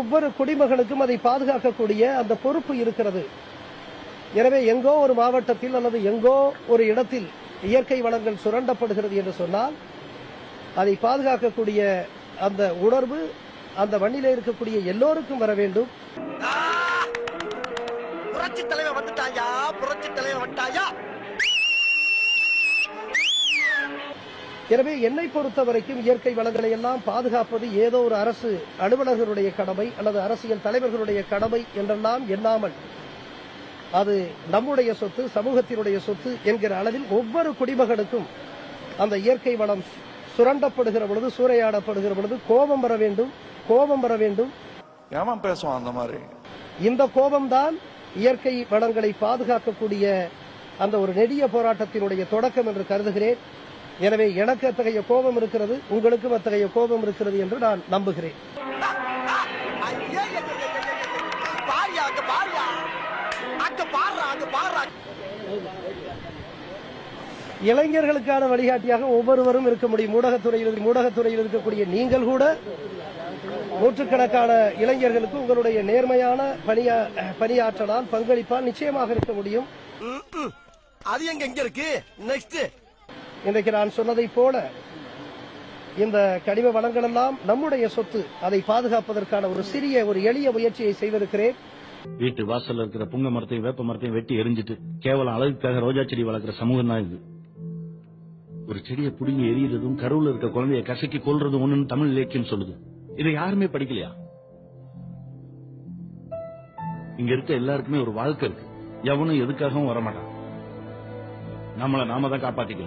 ஒவ்வொரு குடிமகனுக்கும் அதை பாதுகாக்கக்கூடிய அந்த பொறுப்பு இருக்கிறது. எனவே எங்கோ ஒரு மாவட்டத்தில் அல்லது எங்கோ ஒரு இடத்தில் இயற்கை வளங்கள் சுரண்டப்படுகிறது என்று சொன்னால் அதை பாதுகாக்கக்கூடிய அந்த உணர்வு அந்த மண்ணில இருக்கக்கூடிய எல்லோருக்கும் வர வேண்டும். புரட்சி தலைவர் வந்துட்டாயா? புரட்சி தலைவர் வந்துட்டாயா? எனவே என்னை பொறுத்த வரைக்கும் இயற்கை வளங்களை எல்லாம் பாதுகாப்பது ஏதோ ஒரு அரசு அலுவலர்களுடைய கடமை அல்லது அரசியல் தலைவர்களுடைய கடமை என்றெல்லாம் எண்ணாமல் அது நம்முடைய சொத்து சமூகத்தினுடைய சொத்து என்கிற அளவில் ஒவ்வொரு குடிமகனுக்கும் அந்த இயற்கை வளம் சுரண்டப்படுகிற பொழுது சூறையாடப்படுகிற பொழுது கோபம் வர வேண்டும் கோபம் வர வேண்டும். ஏமா பேசுவான் அந்த மாதிரி? இந்த கோபம்தான் இயற்கை வளங்களை பாதுகாக்கக்கூடிய அந்த ஒரு நெடிய போராட்டத்தினுடைய தொடக்கம் என்று கருதுகிறேன். எனவே எனக்கு அத்தகைய கோபம் இருக்கிறது உங்களுக்கும் அத்தகைய கோபம் இருக்கிறது என்று நான் நம்புகிறேன். இளைஞர்களுக்கான வழிகாட்டியாக ஒவ்வொருவரும் இருக்க முடியும். ஊடகத்துறையில் ஊடகத்துறையில் இருக்கக்கூடிய நீங்கள் கூட நூற்றுக்கணக்கான இளைஞர்களுக்கு உங்களுடைய நேர்மையான பணியா பணியாற்றலால் பங்களிப்பால் நிச்சயமாக இருக்க முடியும். ம், அது எங்க எங்க இருக்கு? நெக்ஸ்ட் இன்றைக்கு நான் சொன்னதைப் போல இந்த கனிம வளங்கள் எல்லாம் நம்முடைய சொத்து. அதை பாதுகாப்பதற்கான ஒரு சிறிய ஒரு எளிய முயற்சியை செய்திருக்கிறேன். வீட்டு வாசல்ல இருக்கிற புங்க மரத்தையும் வேப்ப மரத்தையும் வெட்டி எரிஞ்சிட்டு கேவலம் அழகுக்காக ரோஜா செடி வளர்க்குற சமூகம் தான் இது. ஒரு செடியை புடுங்கி எரியுறதும் கருவுல இருக்க குழந்தைய கசக்கி கொள்றதும் ஒண்ணுன்னு தமிழ் இலக்கியம் சொல்லுது. இதை யாருமே படிக்கலையா? இங்க இருக்க எல்லாருக்குமே ஒரு வாழ்க்கை இருக்கு. எவனும் எதுக்காகவும் வரமாட்டான். நம்மளை நாம தான் காப்பாத்திக்கணும்.